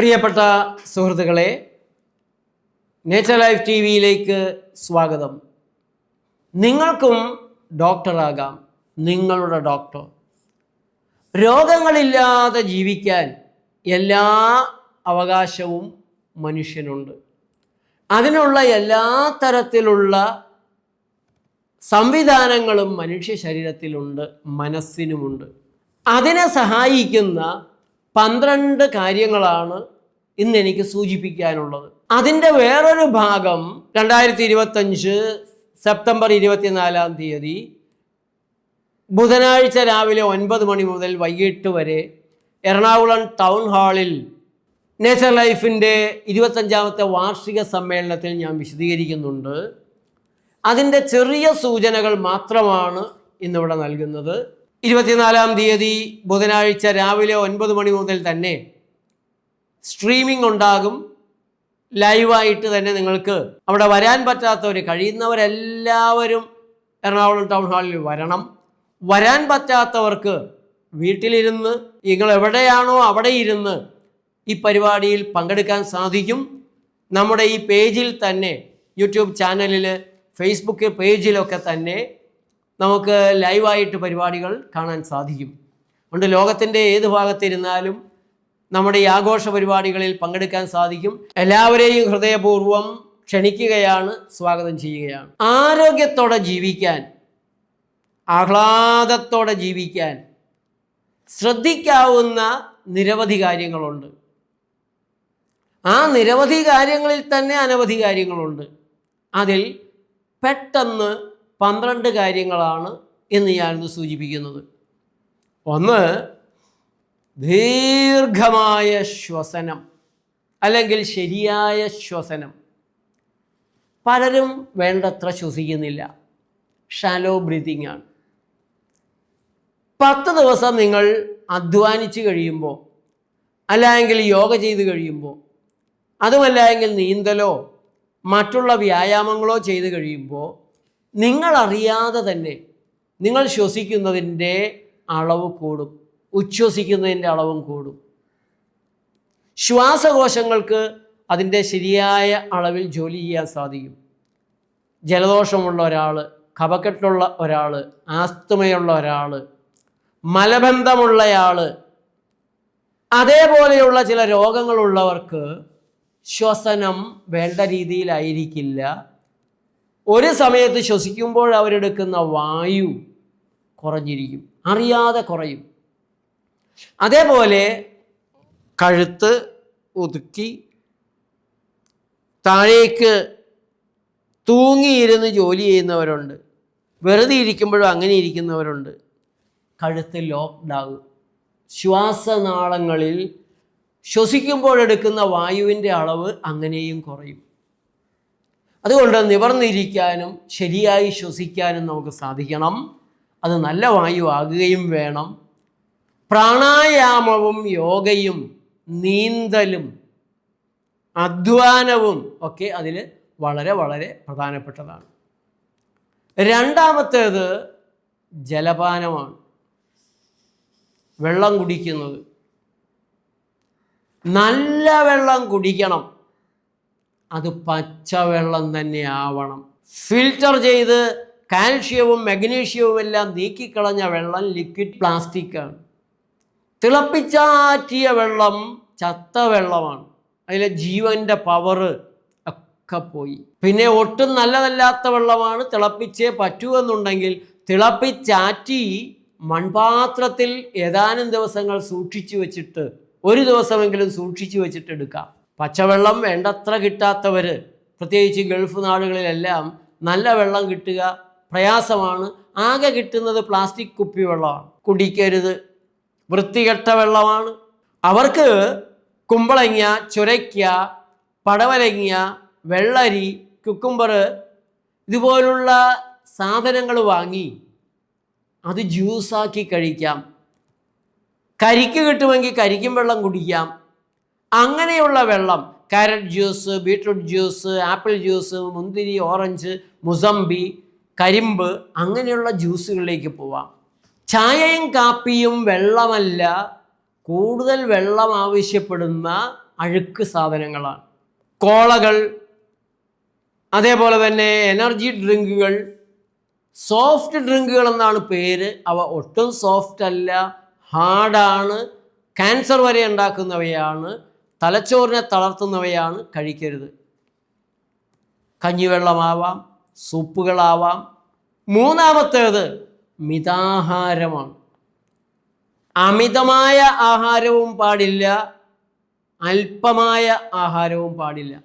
പ്രിയപ്പെട്ട സുഹൃത്തുക്കളെ nature life T വിയിലേക്ക് സ്വാഗതം. നിങ്ങൾക്കും ഡോക്ടറാകാം നിങ്ങളുടെ ഡോക്ടർ രോഗങ്ങളില്ലാതെ ജീവിക്കാൻ എല്ലാ അവകാശവും മനുഷ്യനുണ്ട്. അതിനുള്ള എല്ലാ തരത്തിലുള്ള സംവിധാനങ്ങളും മനുഷ്യ ശരീരത്തിലുണ്ട് മനസ്സിനുമുണ്ട്. അതിനെ സഹായിക്കുന്ന പന്ത്രണ്ട് കാര്യങ്ങളാണ് ഇന്ന് എനിക്ക് സൂചിപ്പിക്കാനുള്ളത്. അതിന്റെ വേറൊരു ഭാഗം രണ്ടായിരത്തി ഇരുപത്തഞ്ച് സെപ്റ്റംബർ ഇരുപത്തിനാലാം തീയതി ബുധനാഴ്ച രാവിലെ ഒൻപത് മണി മുതൽ വൈകിട്ട് വരെ എറണാകുളം ടൗൺ ഹാളിൽ നേച്ചർ ലൈഫിന്റെ ഇരുപത്തഞ്ചാമത്തെ വാർഷിക സമ്മേളനത്തിൽ ഞാൻ വിശദീകരിക്കുന്നുണ്ട്. അതിന്റെ ചെറിയ സൂചനകൾ മാത്രമാണ് ഇന്നിവിടെ നൽകുന്നത്. ഇരുപത്തിനാലാം തീയതി ബുധനാഴ്ച രാവിലെ ഒൻപത് മണി മുതൽ തന്നെ സ്ട്രീമിംഗ് ഉണ്ടാകും. ലൈവായിട്ട് തന്നെ നിങ്ങൾക്ക് അവിടെ വരാൻ പറ്റാത്തവർ കഴിയുന്നവരെല്ലാവരും എറണാകുളം ടൗൺ ഹാളിൽ വരണം. വരാൻ പറ്റാത്തവർക്ക് വീട്ടിലിരുന്ന് നിങ്ങൾ എവിടെയാണോ അവിടെ ഇരുന്ന് ഈ പരിപാടിയിൽ പങ്കെടുക്കാൻ സാധിക്കും. നമ്മുടെ ഈ പേജിൽ തന്നെ യൂട്യൂബ് ചാനലിൽ ഫേസ്ബുക്ക് പേജിലൊക്കെ തന്നെ നമുക്ക് ലൈവായിട്ട് പരിപാടികൾ കാണാൻ സാധിക്കും. അതുകൊണ്ട് ലോകത്തിന്റെ ഏത് ഭാഗത്തിരുന്നാലും നമ്മുടെ ഈ ആഘോഷ പരിപാടികളിൽ പങ്കെടുക്കാൻ സാധിക്കും. എല്ലാവരെയും ഹൃദയപൂർവം ക്ഷണിക്കുകയാണ് സ്വാഗതം ചെയ്യുകയാണ്. ആരോഗ്യത്തോടെ ജീവിക്കാൻ ആഹ്ലാദത്തോടെ ജീവിക്കാൻ ശ്രദ്ധിക്കാവുന്ന നിരവധി കാര്യങ്ങളുണ്ട്. ആ നിരവധി കാര്യങ്ങളിൽ തന്നെ അനവധി കാര്യങ്ങളുണ്ട്. അതിൽ പെട്ടെന്ന് പന്ത്രണ്ട് കാര്യങ്ങളാണ് എന്ന് ഞാനിന്ന് സൂചിപ്പിക്കുന്നത്. ഒന്ന് ദീർഘമായ ശ്വസനം അല്ലെങ്കിൽ ശരിയായ ശ്വസനം. പലരും വേണ്ടത്ര ശ്വസിക്കുന്നില്ല. ഷാലോ ബ്രീതിങ് ആണ്. പത്ത് ദിവസം നിങ്ങൾ അധ്വാനിച്ച് കഴിയുമ്പോൾ അല്ലെങ്കിൽ യോഗ ചെയ്ത് കഴിയുമ്പോൾ അതുമല്ലെങ്കിൽ നീന്തലോ മറ്റുള്ള വ്യായാമങ്ങളോ ചെയ്ത് കഴിയുമ്പോൾ നിങ്ങളറിയാതെ തന്നെ നിങ്ങൾ ശ്വസിക്കുന്നതിന്റെ അളവ് കൂടും. ഉച്ഛ്വസിക്കുന്നതിന്റെ അളവും കൂടും. ശ്വാസകോശങ്ങൾക്ക് അതിന്റെ ശരിയായ അളവിൽ ജോലി ചെയ്യാൻ സാധിക്കും. ജലദോഷമുള്ള ഒരാൾ കപക്കെട്ടുള്ള ഒരാൾ ആസ്തമയുള്ള ഒരാൾ മലബന്ധമുള്ളയാൾ അതേപോലെയുള്ള ചില രോഗങ്ങളുള്ളവർക്ക് ശ്വസനം വേണ്ട രീതിയിലായിരിക്കില്ല. ഒരു സമയത്ത് ശ്വസിക്കുമ്പോൾ അവരെടുക്കുന്ന വായു കുറഞ്ഞിരിക്കും. അറിയാതെ കുറയും. അതേപോലെ കഴുത്ത് ഒതുക്കി താഴേക്ക് തൂങ്ങിയിരുന്ന് ജോലി ചെയ്യുന്നവരുണ്ട്. വെറുതെ ഇരിക്കുമ്പോഴും അങ്ങനെ ഇരിക്കുന്നവരുണ്ട്. കഴുത്ത് ലോക്ക്ഡൗൺ ശ്വാസനാളങ്ങളിൽ ശ്വസിക്കുമ്പോഴെടുക്കുന്ന വായുവിന്റെ അളവ് അങ്ങനെയും കുറയും. അതുകൊണ്ട് നിവർന്നിരിക്കാനും ശരിയായി ശ്വസിക്കാനും നമുക്ക് സാധിക്കണം. അത് നല്ല വായു ആകുകയും വേണം. പ്രാണായാമവും യോഗയും നീന്തലും അധ്വാനവും ഒക്കെ അതിൽ വളരെ വളരെ പ്രധാനപ്പെട്ടതാണ്. രണ്ടാമത്തേത് ജലപാനമാണ്. വെള്ളം കുടിക്കുന്നത്. നല്ല വെള്ളം കുടിക്കണം. അത് പച്ചവെള്ളം തന്നെ ആവണം. ഫിൽറ്റർ ചെയ്ത് കാൽഷ്യവും മഗ്നീഷ്യവും എല്ലാം നീക്കിക്കളഞ്ഞ വെള്ളം ലിക്വിഡ് പ്ലാസ്റ്റിക്കാണ് തിളപ്പിച്ചാറ്റിയ വെള്ളം ചത്ത വെള്ളമാണ്. അതിലെ ജീവന്റെ പവറ് ഒക്കെ പോയി. പിന്നെ ഒട്ടും നല്ലതല്ലാത്ത വെള്ളമാണ് തിളപ്പിച്ചേ പറ്റൂ എന്നുണ്ടെങ്കിൽ തിളപ്പിച്ചാറ്റി മൺപാത്രത്തിൽ ഏതാനും ദിവസങ്ങൾ സൂക്ഷിച്ചു വെച്ചിട്ട് ഒരു ദിവസമെങ്കിലും സൂക്ഷിച്ചു വെച്ചിട്ട് എടുക്കാം. പച്ചവെള്ളം വേണ്ടത്ര കിട്ടാത്തവർ പ്രത്യേകിച്ച് ഗൾഫ് നാടുകളിലെല്ലാം നല്ല വെള്ളം കിട്ടുക പ്രയാസമാണ്. ആകെ കിട്ടുന്നത് പ്ലാസ്റ്റിക് കുപ്പി വെള്ളമാണ്. കുടിക്കരുത്. വൃത്തികെട്ട വെള്ളമാണ്. അവർക്ക് കുമ്പളങ്ങ ചുരയ്ക്ക പടവലങ്ങ വെള്ളരി കുക്കുംബർ ഇതുപോലുള്ള സാധനങ്ങൾ വാങ്ങി അത് ജ്യൂസാക്കി കഴിക്കാം. കരിക്ക് കിട്ടുമെങ്കിൽ കരിക്കും വെള്ളം കുടിക്കാം. അങ്ങനെയുള്ള വെള്ളം carrot juice beetroot juice apple juice മുന്തിരി ഓറഞ്ച് മുസംബി കരിമ്പ് അങ്ങനെയുള്ള ജ്യൂസുകളിലേക്ക് പോവാം. ചായയും കാപ്പിയും വെള്ളമല്ല കൂടുതൽ വെള്ളം ആവശ്യപ്പെടുന്ന അഴുക്ക് സാധനങ്ങളാണ്. കോളകൾ അതേപോലെ തന്നെ എനർജി ഡ്രിങ്കുകൾ സോഫ്റ്റ് ഡ്രിങ്കുകൾ എന്നാണ് പേര്. അവ ഒട്ടും സോഫ്റ്റ് അല്ല ഹാർഡാണ് ക്യാൻസർ വരെ ഉണ്ടാക്കുന്നവയാണ്. തലച്ചോറിനെ തളർത്തുന്നവയാണ് കഴിക്കരുത്. കഞ്ഞിവെള്ളമാവാം സൂപ്പുകളാവാം. മൂന്നാമത്തേത് മിതാഹാരമാണ്. അമിതമായ ആഹാരവും പാടില്ല അല്പമായ ആഹാരവും പാടില്ല.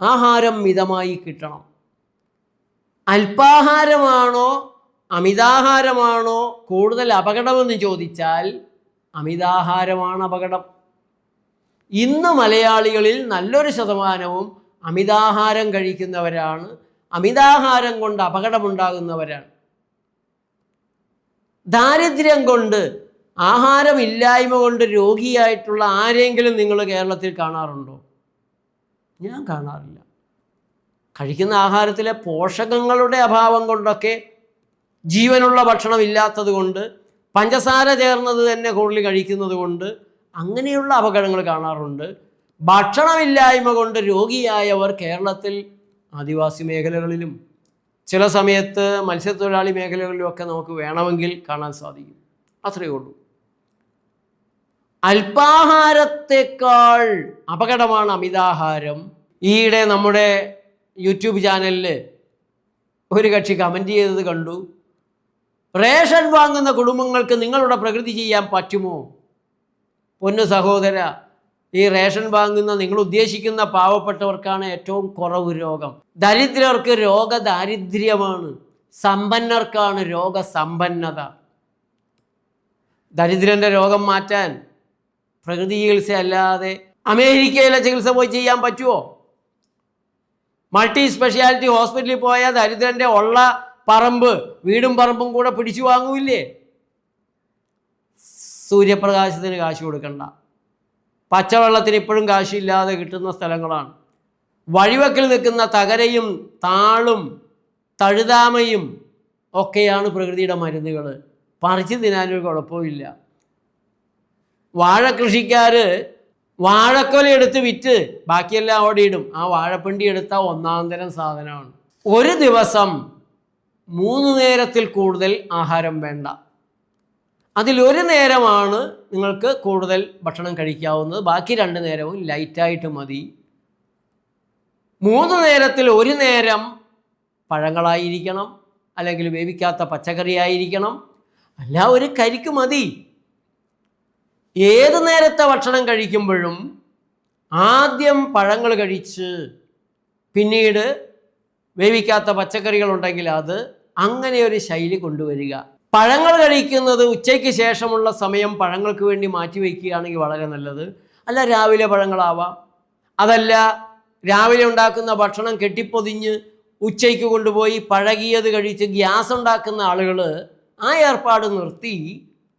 ആഹാരം മിതമായി കിട്ടണം. അല്പാഹാരമാണോ അമിതാഹാരമാണോ കൂടുതൽ അപകടമെന്ന് ചോദിച്ചാൽ അമിതാഹാരമാണ് അപകടം. ഇന്ന് മലയാളികളിൽ നല്ലൊരു ശതമാനവും അമിതാഹാരം കഴിക്കുന്നവരാണ്. അമിതാഹാരം കൊണ്ട് അപകടമുണ്ടാകുന്നവരാണ്. ദാരിദ്ര്യം കൊണ്ട് ആഹാരമില്ലായ്മ കൊണ്ട് രോഗിയായിട്ടുള്ള ആരെങ്കിലും നിങ്ങൾ കേരളത്തിൽ കാണാറുണ്ടോ? ഞാൻ കാണാറില്ല. കഴിക്കുന്ന ആഹാരത്തിലെ പോഷകങ്ങളുടെ അഭാവം കൊണ്ടൊക്കെ ജീവനുള്ള ഭക്ഷണം ഇല്ലാത്തത് കൊണ്ട് പഞ്ചസാര ചേർന്നത് തന്നെ കൂടുതൽ കഴിക്കുന്നത് കൊണ്ട് അങ്ങനെയുള്ള അപകടങ്ങൾ കാണാറുണ്ട്. ഭക്ഷണമില്ലായ്മ കൊണ്ട് രോഗിയായവർ കേരളത്തിൽ ആദിവാസി മേഖലകളിലും ചില സമയത്ത് മത്സ്യത്തൊഴിലാളി മേഖലകളിലുമൊക്കെ നമുക്ക് വേണമെങ്കിൽ കാണാൻ സാധിക്കും. അത്രയേ ഉള്ളൂ. അല്പാഹാരത്തെക്കാൾ അപകടമാണ് അമിതാഹാരം. ഈയിടെ നമ്മുടെ യൂട്യൂബ് ചാനലിൽ ഒരു കക്ഷി കമന്റ് ചെയ്തത് കണ്ടു. റേഷൻ വാങ്ങുന്ന കുടുംബങ്ങൾക്ക് നിങ്ങളുടെ പ്രകൃതി ചെയ്യാൻ പറ്റുമോ? പൊന്നു സഹോദര ഈ റേഷൻ വാങ്ങുന്ന നിങ്ങൾ ഉദ്ദേശിക്കുന്ന പാവപ്പെട്ടവർക്കാണ് ഏറ്റവും കുറവ് രോഗം. ദരിദ്രർക്ക് രോഗദാരിദ്ര്യമാണ്. സമ്പന്നർക്കാണ് രോഗസമ്പന്നത. ദരിദ്രന്റെ രോഗം മാറ്റാൻ പ്രകൃതി ചികിത്സ അല്ലാതെ അമേരിക്കയിലെ ചികിത്സ പോയി ചെയ്യാൻ പറ്റുമോ മൾട്ടി സ്പെഷ്യാലിറ്റി ഹോസ്പിറ്റലിൽ പോയാൽ ദരിദ്രന്റെ ഉള്ള പറമ്പ് വീടും പറമ്പും കൂടെ പിടിച്ചു വാങ്ങൂല്ലേ? സൂര്യപ്രകാശത്തിന് കാശ് കൊടുക്കണ്ട. പച്ചവെള്ളത്തിന് ഇപ്പോഴും കാശില്ലാതെ കിട്ടുന്ന സ്ഥലങ്ങളാണ്. വഴിവക്കിൽ നിൽക്കുന്ന തകരയും താളും തഴുതാമയും ഒക്കെയാണ് പ്രകൃതിയുടെ മരുന്നുകൾ. പറിച്ചു തിന്നാനൊരു കുഴപ്പമില്ല വാഴ കൃഷിക്കാർ വാഴക്കൊല എടുത്ത് വിറ്റ് ബാക്കിയെല്ലാം അവിടെ ഇടും. ആ വാഴപ്പിണ്ടി എടുത്ത ഒന്നാം തരം സാധനമാണ്. ഒരു ദിവസം മൂന്ന് നേരത്തിൽ കൂടുതൽ ആഹാരം വേണ്ട. അതിലൊരു നേരമാണ് നിങ്ങൾക്ക് കൂടുതൽ ഭക്ഷണം കഴിക്കാവുന്നത്. ബാക്കി രണ്ട് നേരവും ലൈറ്റായിട്ട് മതി. മൂന്ന് നേരത്തിൽ ഒരു നേരം പഴങ്ങളായിരിക്കണം അല്ലെങ്കിൽ വേവിക്കാത്ത പച്ചക്കറി ആയിരിക്കണം അല്ല ഒരു കരിക്ക് മതി. ഏത് നേരത്തെ ഭക്ഷണം കഴിക്കുമ്പോഴും ആദ്യം പഴങ്ങൾ കഴിച്ച് പിന്നീട് വേവിക്കാത്ത പച്ചക്കറികൾ ഉണ്ടെങ്കിൽ അത് അങ്ങനെ ഒരു ശൈലി കൊണ്ടുവരിക. പഴങ്ങൾ കഴിക്കുന്നത് ഉച്ചയ്ക്ക് ശേഷമുള്ള സമയം പഴങ്ങൾക്ക് വേണ്ടി മാറ്റിവെക്കുകയാണെങ്കിൽ വളരെ നല്ലത്. അല്ല രാവിലെ പഴങ്ങളാവാം. അതല്ല രാവിലെ ഉണ്ടാക്കുന്ന ഭക്ഷണം കെട്ടിപ്പൊതിഞ്ഞ് ഉച്ചയ്ക്ക് കൊണ്ടുപോയി പഴകിയത് കഴിച്ച് ഗ്യാസ് ഉണ്ടാക്കുന്ന ആളുകൾ ആ ഏർപ്പാട് നിർത്തി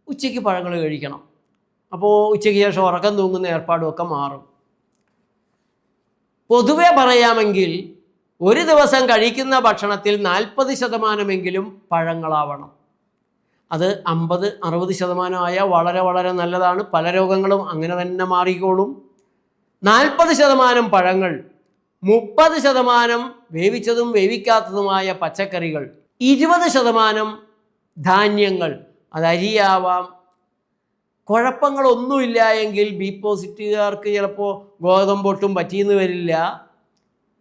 ഉച്ചയ്ക്ക് പഴങ്ങൾ കഴിക്കണം. അപ്പോൾ ഉച്ചയ്ക്ക് ശേഷം ഉറക്കം തൂങ്ങുന്ന ഏർപ്പാടും ഒക്കെ മാറും. പൊതുവെ പറയാമെങ്കിൽ ഒരു ദിവസം കഴിക്കുന്ന ഭക്ഷണത്തിൽ നാൽപ്പത് ശതമാനമെങ്കിലും പഴങ്ങളാവണം. അത് അമ്പത് അറുപത് ശതമാനമായ വളരെ വളരെ നല്ലതാണ്. പല രോഗങ്ങളും അങ്ങനെ തന്നെ മാറിക്കോളും. നാൽപ്പത് ശതമാനം പഴങ്ങൾ മുപ്പത് ശതമാനം വേവിച്ചതും വേവിക്കാത്തതുമായ പച്ചക്കറികൾ ഇരുപത് ശതമാനം ധാന്യങ്ങൾ അത് അരിയാവാം. കുഴപ്പങ്ങളൊന്നുമില്ല എങ്കിൽ ബി പോസിറ്റീവുകാർക്ക് ചിലപ്പോൾ ഗോതമ്പൊട്ടും പറ്റിയെന്ന് വരില്ല.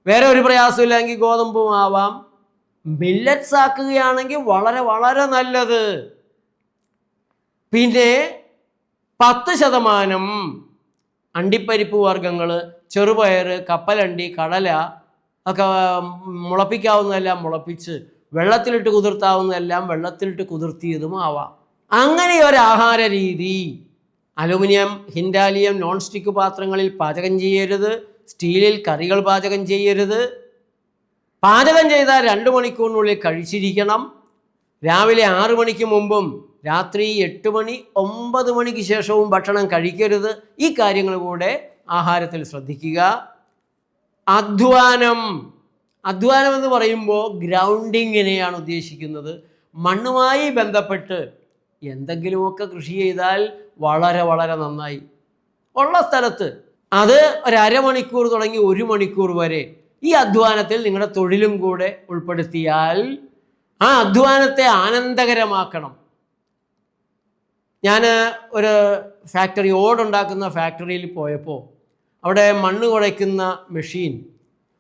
വേറെ ഒരു പ്രയാസമില്ലെങ്കിൽ ഗോതമ്പും ആവാം മില്ലറ്റ്സ് ആക്കുകയാണെങ്കിൽ വളരെ വളരെ നല്ലത്. പിന്നെ പത്ത് ശതമാനം അണ്ടിപ്പരിപ്പ് വർഗങ്ങൾ ചെറുപയർ കപ്പലണ്ടി കടല ഒക്കെ മുളപ്പിക്കാവുന്നതെല്ലാം മുളപ്പിച്ച് വെള്ളത്തിലിട്ട് കുതിർത്താവുന്നതെല്ലാം വെള്ളത്തിലിട്ട് കുതിർത്തിയതും ആവാം. അങ്ങനെ ഒരു ആഹാര രീതി അലുമിനിയം ഹിൻഡാലിയം നോൺ സ്റ്റിക്ക് പാത്രങ്ങളിൽ പാചകം ചെയ്യരുത് സ്റ്റീലിൽ കറികൾ പാചകം ചെയ്യരുത്. പാചകം ചെയ്താൽ രണ്ട് മണിക്കൂറിനുള്ളിൽ കഴിച്ചിരിക്കണം. രാവിലെ ആറു മണിക്ക് മുമ്പും രാത്രി എട്ട് മണി ഒമ്പത് മണിക്ക് ശേഷവും ഭക്ഷണം കഴിക്കരുത്. ഈ കാര്യങ്ങൾ കൂടെ ആഹാരത്തിൽ ശ്രദ്ധിക്കുക. അധ്വാനം. അധ്വാനം എന്ന് പറയുമ്പോൾ ഗ്രൗണ്ടിങ്ങിനെയാണ് ഉദ്ദേശിക്കുന്നത്. മണ്ണുമായി ബന്ധപ്പെട്ട് എന്തെങ്കിലുമൊക്കെ കൃഷി ചെയ്താൽ വളരെ വളരെ നന്നായി. ഉള്ള സ്ഥലത്ത്. അത് ഒരു അരമണിക്കൂർ തുടങ്ങി ഒരു മണിക്കൂർ വരെ. ഈ അധ്വാനത്തിൽ നിങ്ങളുടെ തൊഴിലും കൂടെ ഉൾപ്പെടുത്തിയാൽ ആ അധ്വാനത്തെ ആനന്ദകരമാക്കണം. ഞാൻ ഒരു ഫാക്ടറി ഓടുണ്ടാക്കുന്ന ഫാക്ടറിയിൽ പോയപ്പോൾ അവിടെ മണ്ണ് കുഴയ്ക്കുന്ന മെഷീൻ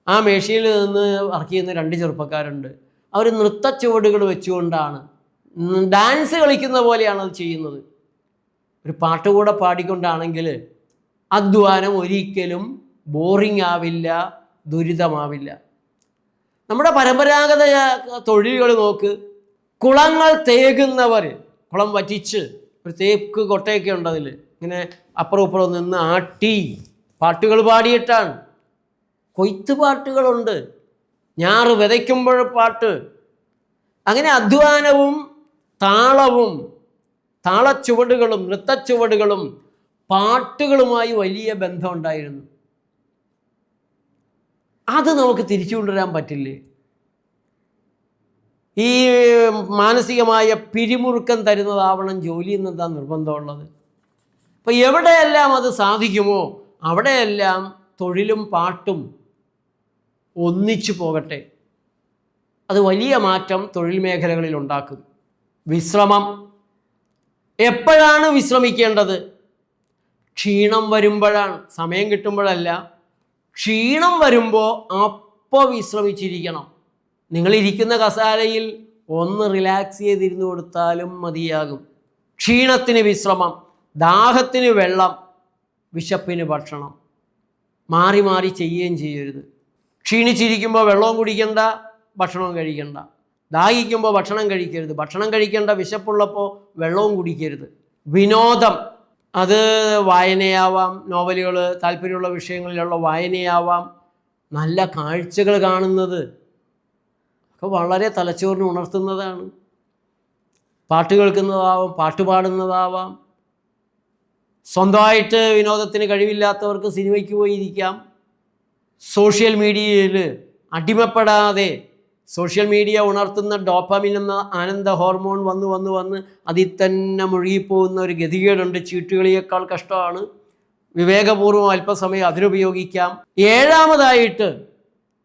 ആ മെഷീനിൽ നിന്ന് വർക്ക് ചെയ്യുന്ന രണ്ട് ചെറുപ്പക്കാരുണ്ട്. അവർ നൃത്ത ചുവടുകൾ വെച്ചുകൊണ്ടാണ് ഡാൻസ് കളിക്കുന്ന പോലെയാണ് അത് ചെയ്യുന്നത്. ഒരു പാട്ട് കൂടെ പാടിക്കൊണ്ടാണെങ്കിൽ അധ്വാനം ഒരിക്കലും ബോറിംഗ് ആവില്ല ദുരിതമാവില്ല. നമ്മുടെ പരമ്പരാഗത തൊഴിലുകൾ നോക്ക്. കുളങ്ങൾ തേകുന്നവർ കുളം വറ്റിച്ച് ഒരു തേക്ക് കൊട്ടയൊക്കെ ഉണ്ട് അതിൽ ഇങ്ങനെ അപ്പുറം ഇപ്പുറം നിന്ന് ആട്ടി പാട്ടുകൾ പാടിയിട്ടാണ്. കൊയ്ത്ത് പാട്ടുകളുണ്ട്. ഞാറ് വിതയ്ക്കുമ്പോൾ പാട്ട്. അങ്ങനെ അധ്വാനവും താളവും താളച്ചുവടുകളും നൃത്തച്ചുവടുകളും പാട്ടുകളുമായി വലിയ ബന്ധമുണ്ടായിരുന്നു അത് നമുക്ക് തിരിച്ചു കൊണ്ടുവരാൻ പറ്റില്ലേ? ഈ മാനസികമായ പിരിമുറുക്കം തരുന്നതാവണം ജോലി എന്നെന്താ നിർബന്ധമുള്ളത്? അപ്പോൾ എവിടെയെല്ലാം അത് സാധിക്കുമോ അവിടെയെല്ലാം തൊഴിലും പാട്ടും ഒന്നിച്ചു പോകട്ടെ. അത് വലിയ മാറ്റം തൊഴിൽ മേഖലകളിൽ ഉണ്ടാക്കും. വിശ്രമം. എപ്പോഴാണ് വിശ്രമിക്കേണ്ടത്? ക്ഷീണം വരുമ്പോഴാണ്. സമയം കിട്ടുമ്പോഴല്ല. ക്ഷീണം വരുമ്പോൾ അപ്പോൾ വിശ്രമിച്ചിരിക്കണം. നിങ്ങളിരിക്കുന്ന കസാലയിൽ ഒന്ന് റിലാക്സ് ചെയ്തിരുന്നു കൊടുത്താലും മതിയാകും. ക്ഷീണത്തിന് വിശ്രമം ദാഹത്തിന് വെള്ളം വിശപ്പിന് ഭക്ഷണം. മാറി മാറി ചെയ്യുകയും ചെയ്യരുത്. ക്ഷീണിച്ചിരിക്കുമ്പോൾ വെള്ളവും കുടിക്കണ്ട ഭക്ഷണവും കഴിക്കണ്ട. ദാഹിക്കുമ്പോൾ ഭക്ഷണം കഴിക്കരുത്. ഭക്ഷണം കഴിക്കേണ്ട വിശപ്പുള്ളപ്പോൾ വെള്ളവും കുടിക്കരുത്. വിനോദം അത് വായനയാവാം. നോവലുകൾ താല്പര്യമുള്ള വിഷയങ്ങളിലുള്ള വായനയാവാം. നല്ല കാഴ്ചകൾ കാണുന്നത് ഒക്കെ വളരെ തലച്ചോറിന് ഉണർത്തുന്നതാണ്. പാട്ട് കേൾക്കുന്നതാവാം പാട്ട് പാടുന്നതാവാം. സ്വന്തമായിട്ട് വിനോദത്തിന് കഴിവില്ലാത്തവർക്ക് സിനിമയ്ക്ക് പോയിരിക്കാം. സോഷ്യൽ മീഡിയയിൽ അടിമപ്പെടാതെ സോഷ്യൽ മീഡിയ ഉണർത്തുന്ന ഡോപ്പമിൻ എന്ന ആനന്ദ ഹോർമോൺ വന്ന് വന്ന് വന്ന് അതിൽ തന്നെ മുഴുകിപ്പോകുന്ന ഒരു ഗതികേടുണ്ട്. ചീട്ടുകളിയേക്കാൾ കഷ്ടമാണ്. വിവേകപൂർവം അല്പസമയം അതിനുപയോഗിക്കാം. ഏഴാമതായിട്ട്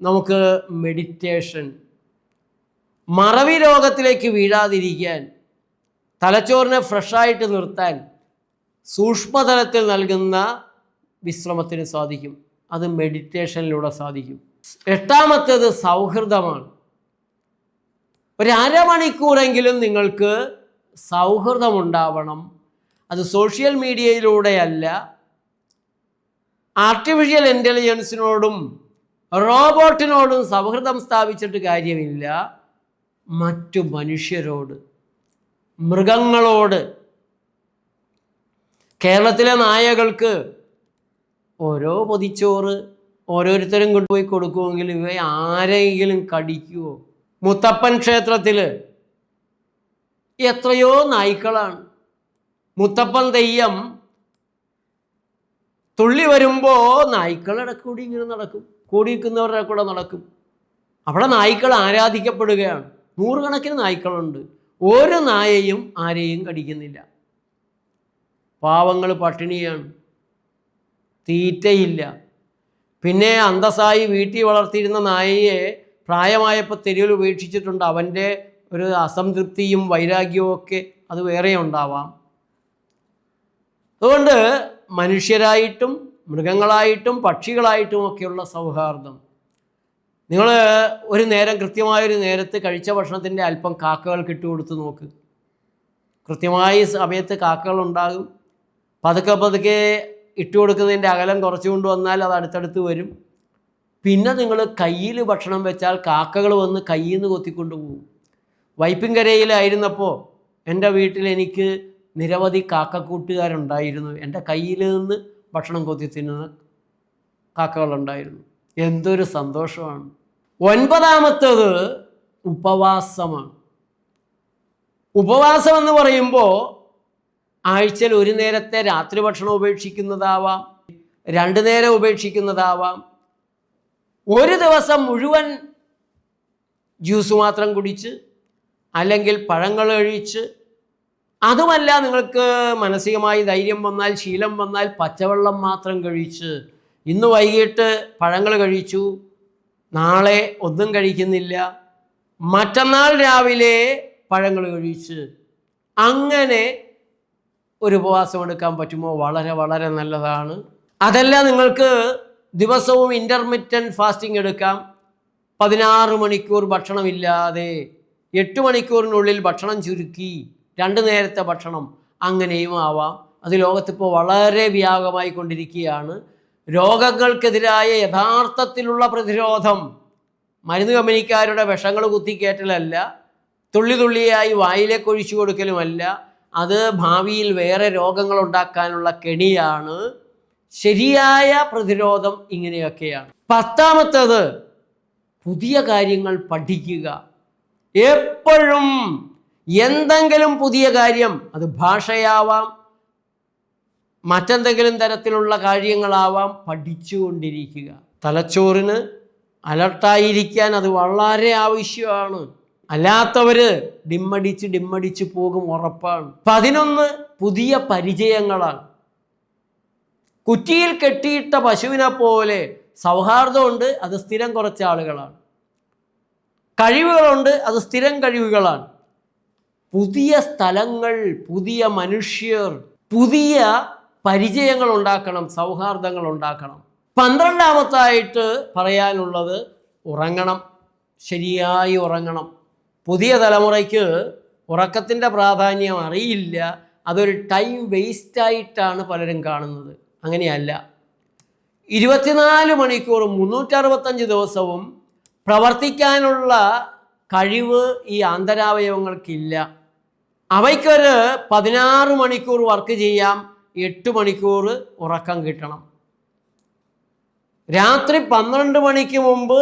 നമുക്ക് മെഡിറ്റേഷൻ മറവി രോഗത്തിലേക്ക് വീഴാതിരിക്കാൻ തലച്ചോറിനെ ഫ്രഷായിട്ട് നിർത്താൻ സൂക്ഷ്മതലത്തിൽ നൽകുന്ന വിശ്രമത്തിന് സാധിക്കും. അത് മെഡിറ്റേഷനിലൂടെ സാധിക്കും. എട്ടാമത്തേത് സൗഹൃദമാണ്. ഒരു അരമണിക്കൂറെങ്കിലും നിങ്ങൾക്ക് സൗഹൃദമുണ്ടാവണം. അത് സോഷ്യൽ മീഡിയയിലൂടെയല്ല. ആർട്ടിഫിഷ്യൽ ഇന്റലിജൻസിനോടും റോബോട്ടിനോടും സൗഹൃദം സ്ഥാപിച്ചിട്ട് കാര്യമില്ല. മറ്റു മനുഷ്യരോട് മൃഗങ്ങളോട്. കേരളത്തിലെ നായകൾക്ക് ഓരോ പൊതിച്ചോറ് ഓരോരുത്തരും കൊണ്ടുപോയി കൊടുക്കുമെങ്കിൽ ഇവ ആരെങ്കിലും കടിക്കുവോ? മുത്തപ്പൻ ക്ഷേത്രത്തിൽ എത്രയോ നായ്ക്കളാണ്. മുത്തപ്പൻ തെയ്യം തുള്ളി വരുമ്പോൾ നായ്ക്കളുടെ കൂടി ഇങ്ങനെ നടക്കും. കൂടി നിൽക്കുന്നവരുടെ കൂടെ നടക്കും. അവിടെ നായ്ക്കൾ ആരാധിക്കപ്പെടുകയാണ്. നൂറുകണക്കിന് നായ്ക്കളുണ്ട്. ഒരു നായയും ആരെയും കടിക്കുന്നില്ല. പാവങ്ങൾ പട്ടിണിയാണ്. തീറ്റയില്ല. പിന്നെ അന്തസ്സായി വീട്ടിൽ വളർത്തിയിരുന്ന നായയെ പ്രായമായപ്പോൾ തെരുവിൽ ഉപേക്ഷിച്ചിട്ടുണ്ട്. അവന്റെ ഒരു അസംതൃപ്തിയും വൈരാഗ്യവും ഒക്കെ അത് വേറെ ഉണ്ടാവാം. അതുകൊണ്ട് മനുഷ്യരായിട്ടും മൃഗങ്ങളായിട്ടും പക്ഷികളായിട്ടും ഒക്കെയുള്ള സൗഹാർദ്ദം. നിങ്ങൾ ഒരു നേരം കൃത്യമായൊരു നേരത്ത് കഴിച്ച ഭക്ഷണത്തിന്റെ അല്പം കാക്കകൾക്ക് ഇട്ട് കൊടുത്ത് നോക്ക്. കൃത്യമായ സമയത്ത് കാക്കകൾ ഉണ്ടാകും. പതുക്കെ പതുക്കെ ഇട്ട് കൊടുക്കുന്നതിന്റെ അകലം കുറച്ച് കൊണ്ടുവന്നാൽ അത് അടുത്തടുത്ത് വരും. പിന്നെ നിങ്ങൾ കയ്യിൽ ഭക്ഷണം വെച്ചാൽ കാക്കകൾ വന്ന് കയ്യിൽ നിന്ന് കൊത്തിക്കൊണ്ട് പോകും വൈപ്പിൻകരയിലായിരുന്നപ്പോൾ എന്റെ വീട്ടിൽ എനിക്ക് നിരവധി കാക്കക്കൂട്ടുകാരുണ്ടായിരുന്നു. എന്റെ കയ്യിൽ നിന്ന് ഭക്ഷണം കൊത്തി തിന്നുന്ന കാക്കകളുണ്ടായിരുന്നു. എന്തൊരു സന്തോഷമാണ്. ഒൻപതാമത്തേത് ഉപവാസമാണ്. ഉപവാസം എന്ന് പറയുമ്പോൾ ആഴ്ചയിൽ ഒരു നേരത്തെ രാത്രി ഭക്ഷണം ഉപേക്ഷിക്കുന്നതാവാം രണ്ടു നേരം ഉപേക്ഷിക്കുന്നതാവാം. ഒരു ദിവസം മുഴുവൻ ജ്യൂസ് മാത്രം കുടിച്ച് അല്ലെങ്കിൽ പഴങ്ങൾ കഴിച്ച് അതുമല്ല നിങ്ങൾക്ക് മാനസികമായി ധൈര്യം വന്നാൽ ശീലം വന്നാൽ പച്ചവെള്ളം മാത്രം കഴിച്ച് ഇന്ന് വൈകിട്ട് പഴങ്ങൾ കഴിച്ചു നാളെ ഒന്നും കഴിക്കുന്നില്ല. മറ്റന്നാൾ രാവിലെ പഴങ്ങൾ കഴിച്ച് അങ്ങനെ ഒരു ഉപവാസം എടുക്കാൻ പറ്റുമോ? വളരെ വളരെ നല്ലതാണ്. അതല്ല നിങ്ങൾക്ക് ദിവസവും ഇന്റർമീഡിയന്റ് ഫാസ്റ്റിംഗ് എടുക്കാം. പതിനാറ് മണിക്കൂർ ഭക്ഷണമില്ലാതെ എട്ട് മണിക്കൂറിനുള്ളിൽ ഭക്ഷണം ചുരുക്കി രണ്ട് നേരത്തെ ഭക്ഷണം അങ്ങനെയും ആവാം. അത് ലോകത്തിപ്പോൾ വളരെ വ്യാപകമായി കൊണ്ടിരിക്കുകയാണ് രോഗങ്ങൾക്കെതിരായ യഥാർത്ഥത്തിലുള്ള പ്രതിരോധം മരുന്ന് കമ്പനിക്കാരുടെ വിഷങ്ങൾ കുത്തിക്കയറ്റലല്ല തുള്ളി തുള്ളിയായി വായിലേക്ക് ഒഴിച്ചു കൊടുക്കലുമല്ല അത് ഭാവിയിൽ വേറെ രോഗങ്ങൾ ഉണ്ടാക്കാനുള്ള കെണിയാണ്. ശരിയായ പ്രതിരോധം ഇങ്ങനെയൊക്കെയാണ്. പത്താമത്തത് പുതിയ കാര്യങ്ങൾ പഠിക്കുക. എപ്പോഴും എന്തെങ്കിലും പുതിയ കാര്യം അത് ഭാഷയാവാം മറ്റെന്തെങ്കിലും തരത്തിലുള്ള കാര്യങ്ങളാവാം പഠിച്ചുകൊണ്ടിരിക്കുക. തലച്ചോറിന് അലർട്ടായിരിക്കാൻ അത് വളരെ ആവശ്യമാണ്. അല്ലാത്തവർ ഡിമ്മടിച്ച് ഡിമ്മടിച്ച് പോകും ഉറപ്പാണ്. പതിനൊന്ന് പുതിയ പരിചയങ്ങളാണ്. കുറ്റിയിൽ കെട്ടിയിട്ട പശുവിനെ പോലെ സൗഹാർദ്ദമുണ്ട് അത് സ്ഥിരം കുറച്ച് ആളുകളാണ്. കഴിവുകളുണ്ട് അത് സ്ഥിരം കഴിവുകളാണ്. പുതിയ സ്ഥലങ്ങൾ പുതിയ മനുഷ്യർ പുതിയ പരിചയങ്ങൾ ഉണ്ടാക്കണം സൗഹാർദ്ദങ്ങൾ ഉണ്ടാക്കണം പന്ത്രണ്ടാമത്തായിട്ട് പറയാനുള്ളത് ഉറങ്ങണം ശരിയായി ഉറങ്ങണം. പുതിയ തലമുറയ്ക്ക് ഉറക്കത്തിന്റെ പ്രാധാന്യം അറിയില്ല അതൊരു ടൈം വേസ്റ്റായിട്ടാണ് പലരും കാണുന്നത്. അങ്ങനെയല്ല. ഇരുപത്തിനാല് മണിക്കൂറും മുന്നൂറ്ററുപത്തഞ്ച് ദിവസവും പ്രവർത്തിക്കാനുള്ള കഴിവ് ഈ ആന്തരാവയവങ്ങൾക്കില്ല അവയ്ക്കൊരു പതിനാറ് മണിക്കൂർ വർക്ക് ചെയ്യാം എട്ട് മണിക്കൂർ ഉറക്കം കിട്ടണം. രാത്രി പന്ത്രണ്ട് മണിക്ക് മുമ്പ്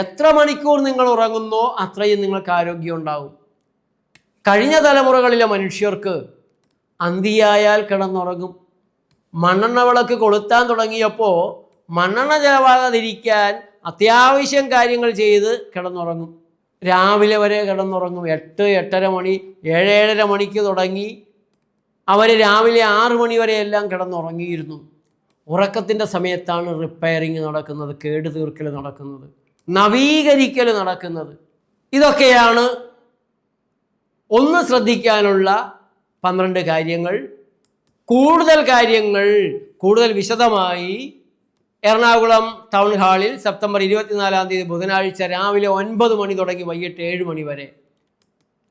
എത്ര മണിക്കൂർ നിങ്ങൾ ഉറങ്ങുന്നോ അത്രയും നിങ്ങൾക്ക് ആരോഗ്യം ഉണ്ടാവും. കഴിഞ്ഞ തലമുറകളിലെ മനുഷ്യർക്ക് അന്തിയായാൽ കിടന്നുറങ്ങും. മണ്ണെണ്ണ വിളക്ക് കൊളുത്താൻ തുടങ്ങിയപ്പോൾ മണ്ണെണ്ണ ചെലവാകാതിരിക്കാൻ അത്യാവശ്യം കാര്യങ്ങൾ ചെയ്ത് കിടന്നുറങ്ങും. രാവിലെ വരെ കിടന്നുറങ്ങും. എട്ട് എട്ടര മണി ഏഴ് ഏഴര മണിക്ക് തുടങ്ങി അവർ രാവിലെ ആറ് മണി വരെ എല്ലാം കിടന്നുറങ്ങിയിരുന്നു. ഉറക്കത്തിന്റെ സമയത്താണ് റിപ്പയറിങ് നടക്കുന്നത് കേട് തീർക്കൽ നടക്കുന്നത് നവീകരിക്കൽ നടക്കുന്നത്. ഇതൊക്കെയാണ് ഒന്ന് ശ്രദ്ധിക്കാനുള്ള പന്ത്രണ്ട് കാര്യങ്ങൾ. കൂടുതൽ കാര്യങ്ങൾ കൂടുതൽ വിശദമായി എറണാകുളം ടൗൺ ഹാളിൽ സെപ്റ്റംബർ ഇരുപത്തിനാലാം തീയതി ബുധനാഴ്ച രാവിലെ ഒൻപത് മണി തുടങ്ങി വൈകിട്ട് ഏഴ് മണി വരെ.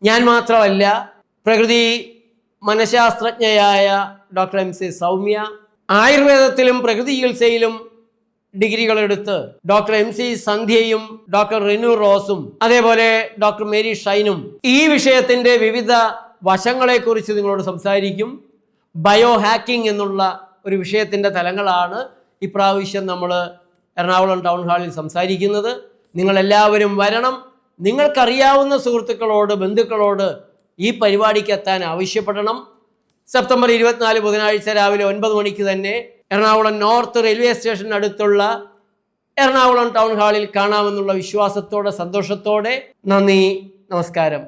ഞാൻ മാത്രമല്ല പ്രകൃതി മനഃശാസ്ത്രജ്ഞയായ ഡോക്ടർ എം സി സൗമ്യ ആയുർവേദത്തിലും പ്രകൃതി ചികിത്സയിലും ഡിഗ്രികൾ എടുത്ത് ഡോക്ടർ എം സി സന്ധ്യയും ഡോക്ടർ റിനു റോസും അതേപോലെ ഡോക്ടർ മേരി ഷൈനും ഈ വിഷയത്തിന്റെ വിവിധ വശങ്ങളെക്കുറിച്ച് നിങ്ങളോട് സംസാരിക്കും. ബയോ ഹാക്കിംഗ് എന്നുള്ള ഒരു വിഷയത്തിന്റെ തലങ്ങളാണ് ഇപ്രാവശ്യം നമ്മൾ എറണാകുളം ടൗൺ ഹാളിൽ സംസാരിക്കുന്നത്. നിങ്ങളെല്ലാവരും വരണം. നിങ്ങൾക്കറിയാവുന്ന സുഹൃത്തുക്കളോട് ബന്ധുക്കളോട് ഈ പരിപാടിക്ക് എത്താൻ ആവശ്യപ്പെടണം. സെപ്റ്റംബർ ഇരുപത്തിനാല് ബുധനാഴ്ച രാവിലെ ഒൻപത് മണിക്ക് തന്നെ എറണാകുളം നോർത്ത് റെയിൽവേ സ്റ്റേഷനടുത്തുള്ള എറണാകുളം ടൗൺ ഹാളിൽ കാണാമെന്നുള്ള വിശ്വാസത്തോടെ സന്തോഷത്തോടെ നന്ദി നമസ്കാരം.